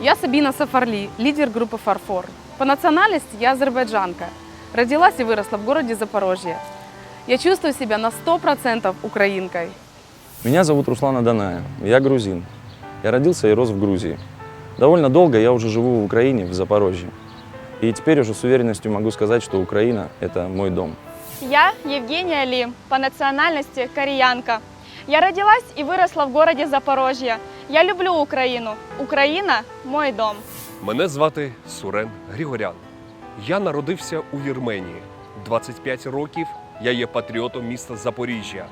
Я Сабина Сафарли, лидер группы «Фарфор». По национальности я азербайджанка. Родилась и выросла в городе Запорожье. Я чувствую себя на 100% украинкой. Меня зовут Руслан Аданая, я грузин. Я родился и рос в Грузии. Довольно долго я уже живу в Украине, в Запорожье. И теперь уже с уверенностью могу сказать, что Украина – это мой дом. Я Евгения Ли, по национальности кореянка. Я родилась и выросла в городе Запорожье. Я люблю Украину. Украина – мой дом. Мене звати Сурен Григорян. Я народився у Вірменії. 25 років я є патріотом міста Запоріжжя.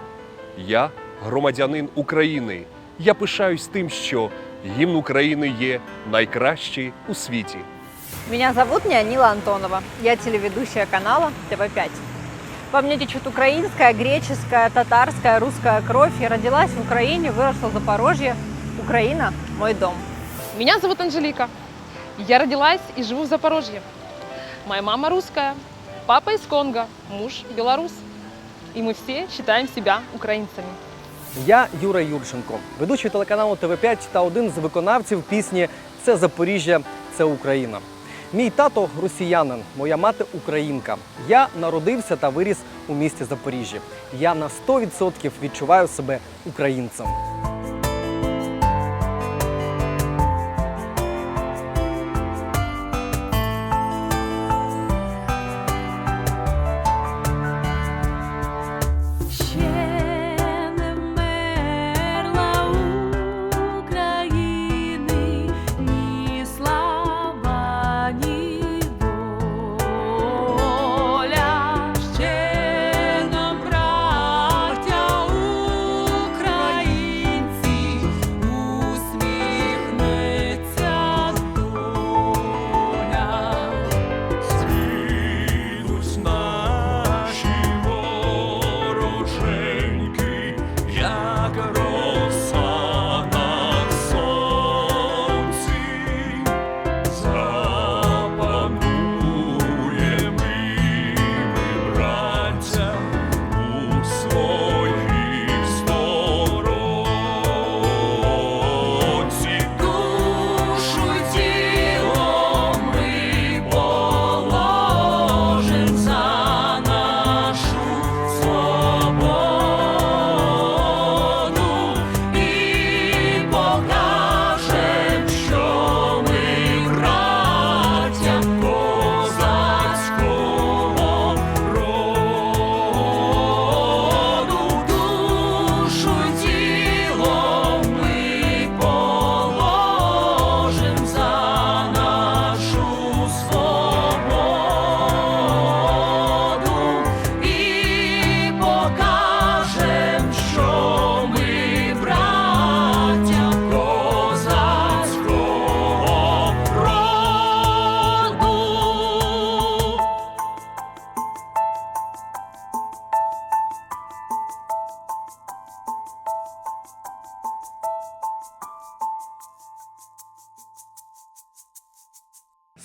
Я громадянин України. Я пишаюсь тим, що гімн України є найкращий у світі. Меня зовут Неонила Антонова. Я телеведущая канала ТВ5. Во мне течет украинская, греческая, татарская, русская кровь. Я родилась в Украине, выросла в Запорожье. Украина – мой дом. Меня зовут Анжелика. Я родилась и живу в Запорожье. Моя мама русская, папа из Конго, муж белорус. И мы все считаем себя украинцами. Я Юра Юрченко, ведучий телеканалу ТВ5 та один з виконавців пісні Це Запоріжжя, це Україна. Мій тато росіянин, моя мати українка. Я народився та виріс у місті Запоріжжя. Я на 100% відчуваю себе українцем.